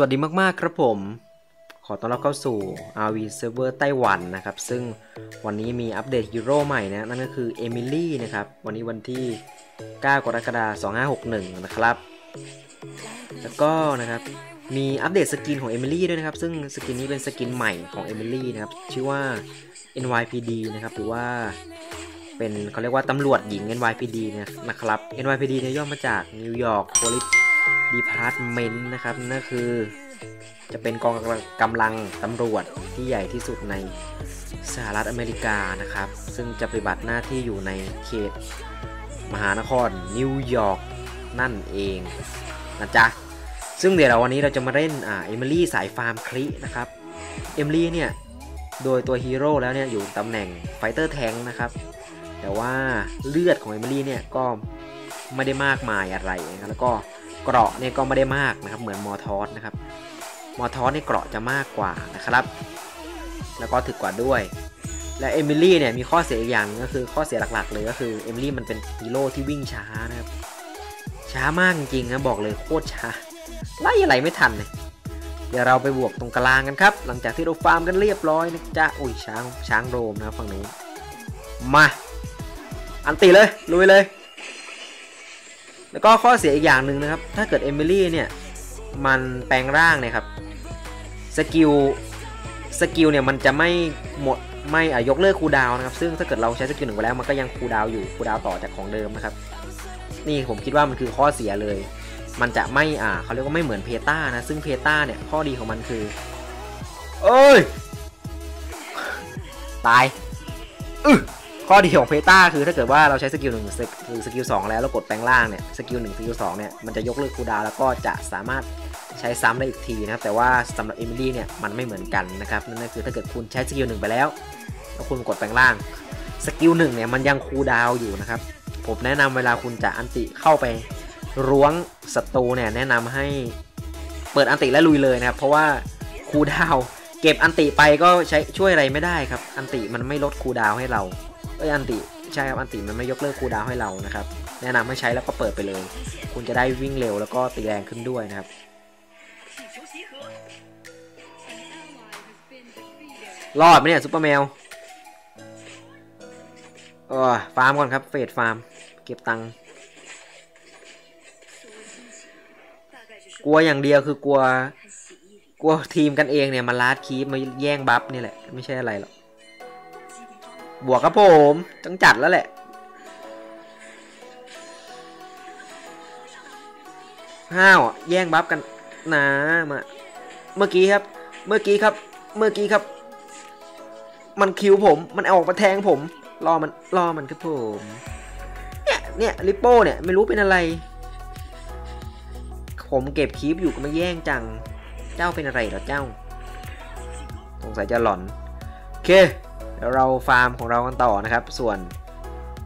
วัสดีมาก ๆ ครับผม ขอต้อนรับเข้าสู่ RV Server ไต้หวันนะครับ ซึ่งวันนี้มีอัปเดตฮีโร่ใหม่นะ นั่นก็คือเอมิลี่นะครับ วันนี้วันที่ 9 กรกฎาคม 2561 นะครับ แล้วก็นะครับ มีอัปเดตสกินของเอมิลี่ด้วยนะครับ ซึ่งสกินนี้เป็นสกินใหม่ของเอมิลี่นะครับ ชื่อว่า NYPD นะครับ หรือว่าเป็นเขาเรียกว่าตำรวจหญิง NYPD นะครับ NYPD เนี่ยย่อมาจาก New York Police Department นะครับนั่นคือ จะเป็นกองกำลังตำรวจที่ใหญ่ที่สุดในสหรัฐอเมริกานะครับ ซึ่งจะปฏิบัติหน้าที่อยู่ในเขตมหานครนิวยอร์กนั่นเองนะจ๊ะ ซึ่งเดี๋ยวเราวันนี้เราจะมาเล่นอ่าเอมิลี่สายฟาร์มคลินะครับเอมิลี่เนี่ยโดยตัวฮีโร่แล้วเนี่ยอยู่ตำแหน่งไฟเตอร์แทงนะครับแต่ว่าเลือดของเอมิลี่เนี่ยก็ไม่ได้มากมายอะไรนะแล้วก็ เกราะเนี่ยก็ไม่ได้มากนะครับ เหมือนมอทอสนะครับ มอทอสเนี่ยเกราะจะมากกว่านะครับ แล้วก็ถึกกว่าด้วย และเอมิลี่เนี่ยมีข้อเสียอีกอย่างนึงก็คือข้อเสียหลักๆเลยก็คือเอมิลี่มันเป็นฮีโร่ที่วิ่งช้านะครับ ช้ามากจริงๆนะบอกเลยโคตรช้าไล่อะไรไม่ทันเลยเดี๋ยวเราไปบวกตรงกลางกันครับ หลังจากที่เราฟาร์มกันเรียบร้อยนะจ๊ะอุ้ยช้างช้างโรมนะฝั่งนู้นมา อันตีเลยลุยเลย แล้วก็ข้อเสียอีกอย่างหนึ่งนะครับ ถ้าเกิดเอมิลี่เนี่ยมันแปลงร่างเนี่ยครับสกิลสกิลเนี่ยมันจะไม่หมดไม่อยกเลิกคูดาวนะครับ ซึ่งถ้าเกิดเราใช้สกิลหนึ่งไปแล้วมันก็ยังคูดาวอยู่คูดาวต่อจากของเดิมนะครับ นี่ผมคิดว่ามันคือข้อเสียเลย มันจะไม่อ่าเขาเรียกว่าไม่เหมือนเพตานะ ซึ่งเพตาเนี่ยข้อดีของมันคือ เอ้ย ตาย อึ ข้อดีของเพตาคือถ้าเกิดว่าเราใช้สกิลหนึ่งหรือสกิลสองแล้วเรากดแปลงร่างเนี่ยสกิลหนึ่งสกิลสองเนี่ยมันจะยกเลิกคูดาวแล้วก็จะสามารถใช้ซ้ำได้อีกทีนะครับแต่ว่าสำหรับเอมิลี่เนี่ยมันไม่เหมือนกันนะครับนั่นก็คือถ้าเกิดคุณใช้สกิลหนึ่งไปแล้วแล้วคุณกดแปลงร่างสกิลหนึ่งเนี่ยมันยังคูดาวอยู่นะครับผมแนะนำเวลาคุณจะอันติเข้าไปร้วงศัตรูเนี่ยแนะนำให้เปิดอันติและลุยเลยนะครับเพราะว่าคูดาวเก็บอันติไปก็ใช้ช่วยอะไรไม่ได้ครับ อันติมันไม่ลดคูดาวให้เรา เอ้ยอันติใช่ครับอันติมันไม่ยกเลิกคูดาวให้เรานะครับ แนะนำให้ใช้แล้วก็เปิดไปเลย คุณจะได้วิ่งเร็วแล้วก็ตีแรงขึ้นด้วยนะครับ รอดไหมเนี่ยซุปเปอร์แมวเออฟาร์มก่อนครับเฟดฟาร์ม เก็บตังค์กลัวอย่างเดียวคือกลัว กลัวทีมกันเองเนี่ยมาลาดคีปมาแย่งบัฟนี่แหละ ไม่ใช่อะไรหรอก บวกครับผมต้องจัดแล้วแหละห้าวแย่งบัฟกันนะมาเมื่อกี้ครับ เมื่อกี้ครับ เมื่อกี้ครับ มันคิวผม มันเอาออกมาแทงผมรอมันรอมันครับผม เนี่ยเนี่ยลิปโป้เนี่ยไม่รู้เป็นอะไร ผมเก็บคีปอยู่ก็มาแย่งจัง เจ้าเป็นอะไรเหรอเจ้า สงสัยจะหลอน โอเค เดี๋ยวเราฟาร์มของเรากันต่อนะครับ ส่วน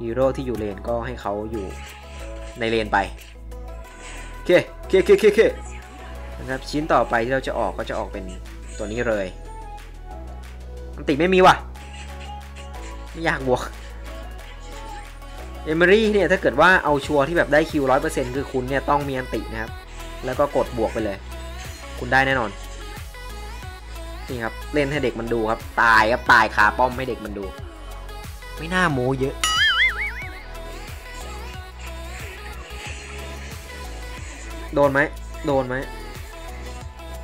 ฮีโร่ที่อยู่เลนก็ให้เขาอยู่ในเลนไปโอเคโอเคโอเคโอเคนะครับชิ้นต่อไปที่เราจะออกก็จะออกเป็นตัวนี้เลยอันติไม่มีว่ะ ไม่อยากบวก เอเมอรี่เนี่ยถ้าเกิดว่าเอาชัวร์ที่แบบได้คิวร้อยเปอร์เซ็นต์คือคุณเนี่ยต้องมีอันตินะครับ แล้วก็กดบวกไปเลย คุณได้แน่นอน นี่ครับเล่นให้เด็กมันดูครับ ตายครับตายคาป้อมให้เด็กมันดู ไม่น่าโม้เยอะ โดนไหมโดนไหม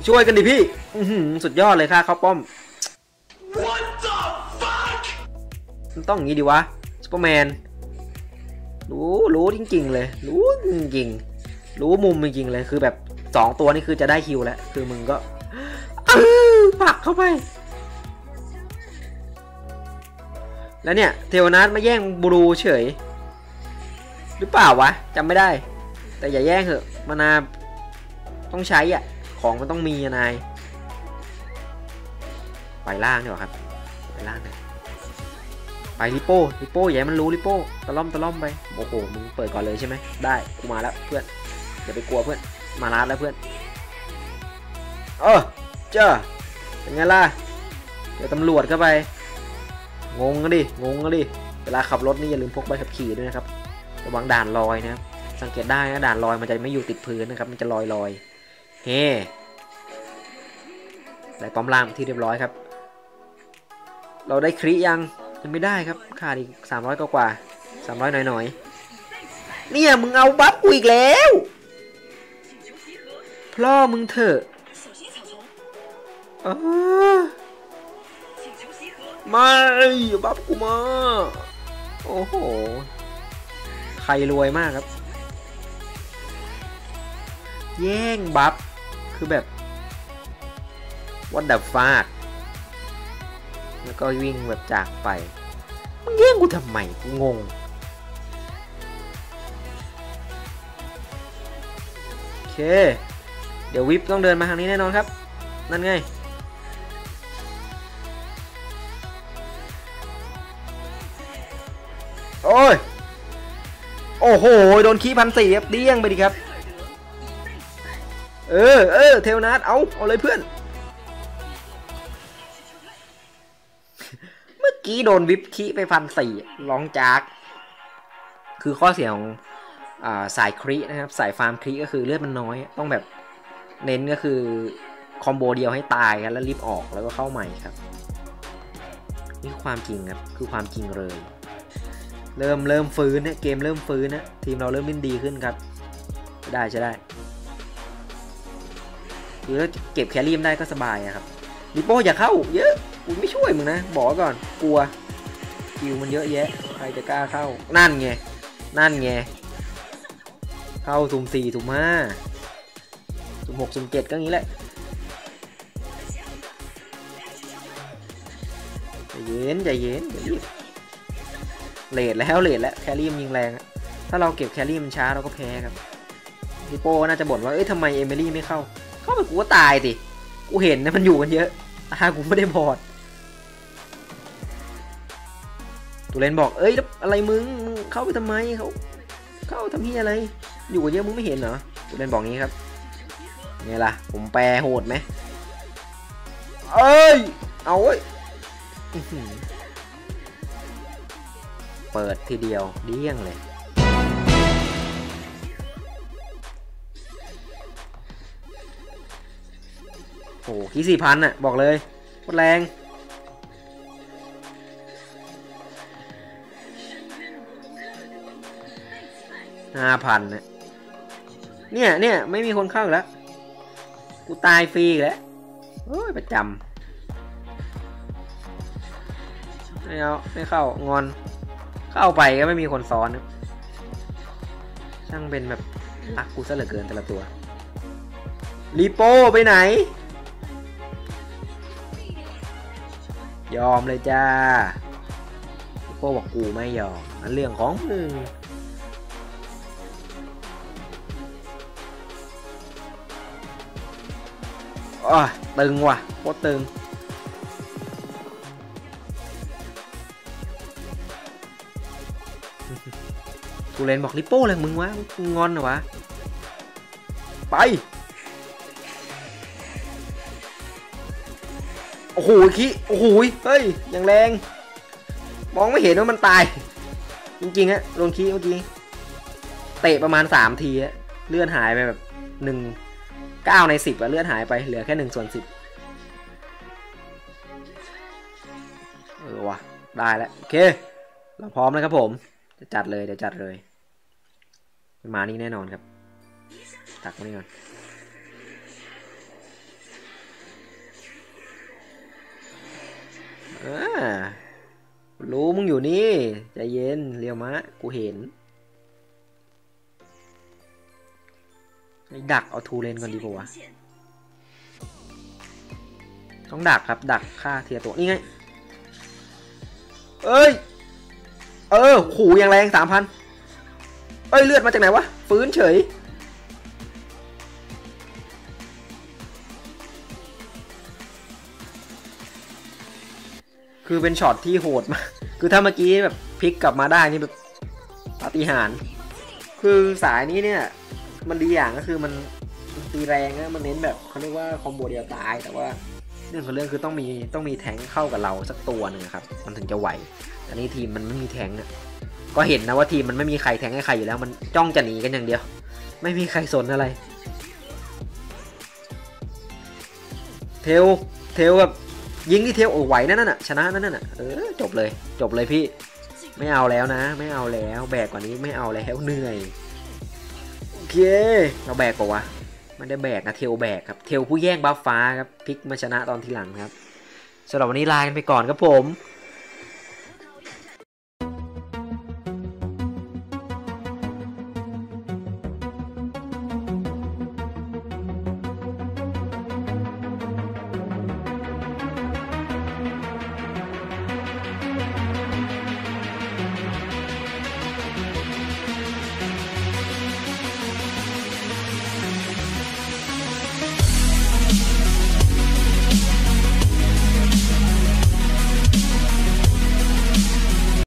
ช่วยกันดิพี่สุดยอดเลยค่ะเข้าป้อมมันต้องอย่างนี้ดีวะซูเปอร์แมนรู้รู้จริง ๆ เลย รู้จริงๆรู้มุมจริงๆเลยคือแบบสองตัวนี่คือจะได้คิวแล้วคือมึงก็ เข้าไป แล้วเนี่ย เทวนัทมาแย่งบลูเฉย หรือเปล่าวะจำไม่ได้ แต่อย่าแย่งเถอะมานาต้องใช้อะ ของมันต้องมีนาย ไปล่างดีกว่าครับ ไปล่างเลยไปลิโป้ลิโป้อย่าให้มันรู้ลิโป้ตะล่อมตะล่อมไปโอ้โหมึงเปิดก่อนเลยใช่ไหมได้กูมาแล้วเพื่อนอย่าไปกลัวเพื่อนมาลาดแล้วเพื่อนเออเจ้า เป็นไงล่ะ เดี๋ยวตำรวจเข้าไป งงกันดิ งงกันดิ เวลาขับรถนี่อย่าลืมพกใบขับขี่ด้วยนะครับ ระวังด่านลอยนะครับ สังเกตได้นะด่านลอยมันจะไม่อยู่ติดพื้นนะครับ มันจะลอยลอยเฮ้ได้ป้อมล่างที่เรียบร้อยครับ เราได้คริยังยังไม่ได้ครับขาดอีก300กว่ากว่า300หน่อยหน่อยๆเนี่ยมึงเอาบัฟกูอีกแล้วพ่อมึงเถอะ ไม่บัฟกูมา โอ้โห ใครรวยมากครับ แย่งบัฟ คือแบบ what the fuck แล้วก็วิ่งแบบจากไป มึงแย่งกูทำไมกูงง โอเค เดี๋ยววิปต้องเดินมาทางนี้แน่นอนครับ นั่นไง อ้โห โดนขี้พันสี่ครับเดี้ยงไปดิครับ เออเออเทลนาดเอาเอาเลยเพื่อน เมื่อกี้โดนวิปคีไปพันสี่ร้องจาก คือข้อเสียของสายครีนะครับ สายฟาร์มครีก็คือเลือดมันน้อย ต้องแบบเน้นก็คือคอมโบเดียวให้ตายครับแล้วรีบออกแล้วก็เข้าใหม่ครับ นี่ความจริงครับ คือความจริงเลย เริ่มเริ่มฟื้นเนะเกมเริ่มฟื้นนะทีมเราเริ่มเล่นดีขึ้นครับได้ใช้ได้คือถ้าเก็บแครี่มได้ก็สบายอะครับลิโป้อย่าเข้าเยอะกูไม่ช่วยมึงนะบอกก่อนกลัวคิวมันเยอะแยะใครจะกล้าเข้านั่นไงนั่นไงเข้าสุ่มสี่สุ่มห้าสุ่มหกสุ่มเจ็ดก็งี้แหละใจเย็นใจเย็น เลดแล้วเลดแล้วแครี่มันยิงแรงอะถ้าเราเก็บแครี่มันช้าเราก็แพ้ครับลิโป้น่าจะบ่นว่าเอ้ยทำไมเอมิลี่ไม่เข้า เข้าไปกูก็ตายดิกูเห็นนะมันอยู่กันเยอะตากูไม่ได้บอดตูเลนบอกเอ้ยแล้วอะไรมึงมึงเข้าไปทำไมเขาเข้าทำที่อะไร อยู่กันเยอะมึงไม่เห็นเหรอตูเลนบอกงี้ครับไงล่ะ ผมแปลโหดไหมเอ้ยเอาเว้ย เปิดทีเดียวเดี้ยงเลย โอ้ขี้สี่พันอะบอกเลยโคตรแรงห้าพันนะเนี่ยเนี่ยไม่มีคนเข้าแล้ว กูตายฟรีแล้วโอ้ยประจำไม่เอาไม่เข้างอน เข้าไปก็ไม่มีคนซ้อนช่างเป็นแบบรักกูซะเหลือเกินแต่ละตัวรีโป้ไปไหน ยอมเลยจ้ารีโป้บอกกูไม่ยอมอันเรื่องของมึงอ๋อตึงว่ะโคตรตึง ทูเลนบอกลิโป้เลยมึงวะมึงงอนเหรอวะ ไป โอ้โหคิโอ้โหเฮ้ยอย่างแรง มองไม่เห็นว่ามันตาย จริงๆฮะโดนคีเมื่อกี้ เตะประมาณสามทีอะเลื่อนหายไปแบบหนึ่งเก้าในสิบอะเลื่อนหายไปเหลือแค่หนึ่งส่วนสิบเออวะได้แล้วโอเค เราพร้อมแล้วครับผม จะจัดเลยเดี๋ยวจัดเลย มานี่แน่นอนครับตักมานี่ก่อนอ่ารู้มึงอยู่นี่ใจเย็นเรียวมะ กูเห็นดักเอาทูเลนก่อนดีกว่าต้องดักครับ ดักฆ่าเทียตัวนี่ไง เอ้ย เออขู่อยังแรงสามพัน เอ้ยเลือดมาจากไหนวะฟื้นเฉย คือเป็นช็อตที่โหดมากคือถ้าเมื่อกี้แบบพลิกกลับมาได้นี่แบบปาฏิหาริย์คือสายนี้เนี่ย มันดีอย่างก็คือมันตีแรงนะมันเน้นแบบเขาเรียกว่าคอมโบเดียวตายแต่ว่าเรื่องของเรื่องคือต้องมีต้องมีแทงเข้ากับเราสักตัวหนึ่งครับ มันถึงจะไหวแต่นี่ทีมมันไม่มีแทงอะ ก็เห็นนะว่าทีมมันไม่มีใครแทงให้ใครอยู่แล้ว มันจ้องจะหนีกันอย่างเดียว ไม่มีใครสนอะไร เทลเทลแบบยิงที่เทลโอ้ไหวนั่นน่ะชนะนั่นน่ะเออจบเลย จบเลยพี่ ไม่เอาแล้วนะ ไม่เอาแล้วแบกกว่านี้ไม่เอาแล้วเหนื่อยโอเคเราแบกกว่าวะมันได้แบกนะเทลแบกครับเทลผู้แย่งบัฟฟ้าครับพลิกมาชนะตอนทีหลังครับสำหรับวันนี้ลากันไปก่อนครับผม